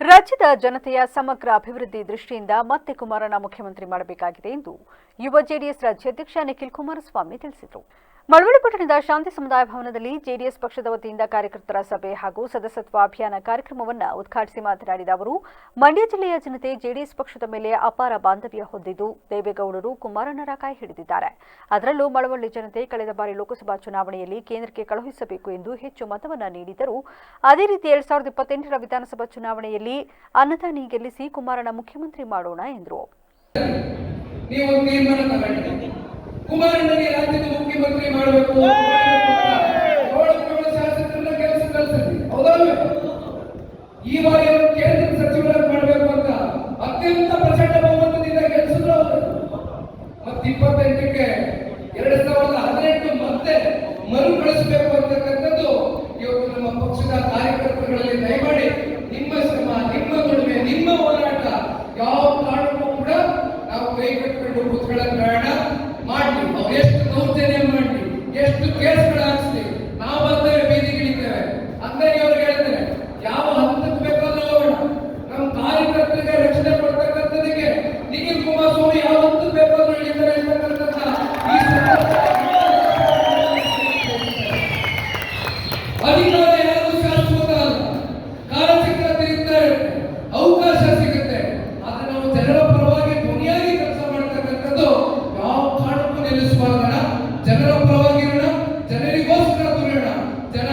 ರಾಜ್ಯದ ಜನತೆಯ ಸಮಗ್ರ ಅಭಿವೃದ್ಧಿ ದೃಷ್ಟಿಯಿಂದ ಮತ್ತೆ ಕುಮಾರಣ್ಣ ಮುಖ್ಯಮಂತ್ರಿ ಮಾಡಬೇಕಾಗಿದೆ ಎಂದು ಯುವ ಜೆಡಿಎಸ್ ರಾಜ್ಯಾಧ್ಯಕ್ಷ ನಿಖಿಲ್ ಕುಮಾರಸ್ವಾಮಿ ತಿಳಿಸಿದರು. ಮಳವಳ್ಳಿ ಪಟ್ಟಣದ ಶಾಂತಿ ಸಮುದಾಯ ಭವನದಲ್ಲಿ ಜೆಡಿಎಸ್ ಪಕ್ಷದ ವತಿಯಿಂದ ಕಾರ್ಯಕರ್ತರ ಸಭೆ ಹಾಗೂ ಸದಸ್ಯತ್ವ ಅಭಿಯಾನ ಕಾರ್ಯಕ್ರಮವನ್ನು ಉದ್ಘಾಟಿಸಿ ಮಾತನಾಡಿದ ಅವರು, ಮಂಡ್ಯ ಜಿಲ್ಲೆಯ ಜನತೆ ಜೆಡಿಎಸ್ ಪಕ್ಷದ ಮೇಲೆ ಅಪಾರ ಬಾಂಧವ್ಯ ಹೊಂದಿದ್ದು ದೇವೇಗೌಡರು ಕುಮಾರಣ್ಣರ ಕೈ ಹಿಡಿದಿದ್ದಾರೆ. ಅದರಲ್ಲೂ ಮಳವಳ್ಳಿ ಜನತೆ ಕಳೆದ ಬಾರಿ ಲೋಕಸಭಾ ಚುನಾವಣೆಯಲ್ಲಿ ಕೇಂದ್ರಕ್ಕೆ ಕಳುಹಿಸಬೇಕು ಎಂದು ಹೆಚ್ಚು ಮತವನ್ನು ನೀಡಿದರು ಅದೇ ರೀತಿ ಎರಡ್ ಸಾವಿರದ ಇಪ್ಪತ್ತೆಂಟರ ವಿಧಾನಸಭಾ ಚುನಾವಣೆಯಲ್ಲಿ ಅನ್ನದಾನಿ ಗೆಲ್ಲಿಸಿ ಕುಮಾರಣ್ಣ ಮುಖ್ಯಮಂತ್ರಿ ಮಾಡೋಣ ಎಂದರು. ಕುಮಾರಣ್ಣನಿಗೆ ರಾಜ್ಯದ ಮುಖ್ಯಮಂತ್ರಿ ಮಾಡಬೇಕು. ಶಾಸಕರನ್ನ ಕೆಲಸ ಕಳಿಸಿದ್ರಿ ಹೌದಲ್ವೇ? ಈ ಬಾರಿ ಕೇಂದ್ರ ಸಚಿವರಾಗಿ ಮಾಡಬೇಕು ಅಂತ ಅತ್ಯಂತ ಪ್ರಚಂಡ ಬಹುಮತದಿಂದ ಗೆಲ್ಲಿಸಿದ್ರು ಅವರು. ಮತ್ತೆ ಇಪ್ಪತ್ತೆಂಟಕ್ಕೆ ಎರಡ್ ಸಾವಿರದ ಹದಿನೆಂಟು ಮತ್ತೆ ಮರುಕಳಿಸಬೇಕು ಅಂತಕ್ಕಂಥದ್ದು ಇವತ್ತು ನಮ್ಮ ಪಕ್ಷದ ಕಾರ್ಯಕರ್ತರುಗಳಲ್ಲಿ ದಯಮಾಡಿ ನಿಮ್ಮ ಶ್ರಮ ನಿಮ್ಮ ದುಡಿಮೆ ನಿಮ್ಮ ಹೋರಾಟ ಯಾವ ಅಧಿಕಾರ ಯಾರು ಶಾಶ್ವತ ಅವಕಾಶ ಸಿಗುತ್ತೆ. ನಾವು ಜನರ ಪರವಾಗಿ ಕೆಲಸ ಯಾವ ಜನರ ಜನರಿಗೋಸ್ಕರ ಜನ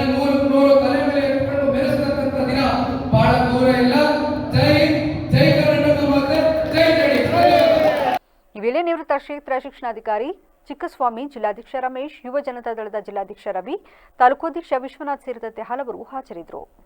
ತಲೆ ಮೇಲೆ ದಿನ ಬಹಳ ದೂರ ಇಲ್ಲ. ಜೈ ಜೈ ಕರ್ನಾಟಕ ಮಾತೆ, ಜೈ ಜೈ. ನಿವೃತ್ತ ಕ್ಷೇತ್ರ ಶಿಕ್ಷಣಾಧಿಕಾರಿ ಚಿಕ್ಕಸ್ವಾಮಿ ಜಿಲ್ಲಾಧ್ಯಕ್ಷ ರಮೇಶ್ ಯುವ ಜನತಾ ದಳದ ಜಿಲ್ಲಾಧ್ಯಕ್ಷ ರವಿ ತಾಲೂಕು ಅಧ್ಯಕ್ಷ ವಿಶ್ವನಾಥ್ ಸೇರಿದಂತೆ ಹಲವರು ಹಾಜರಿದ್ದರು.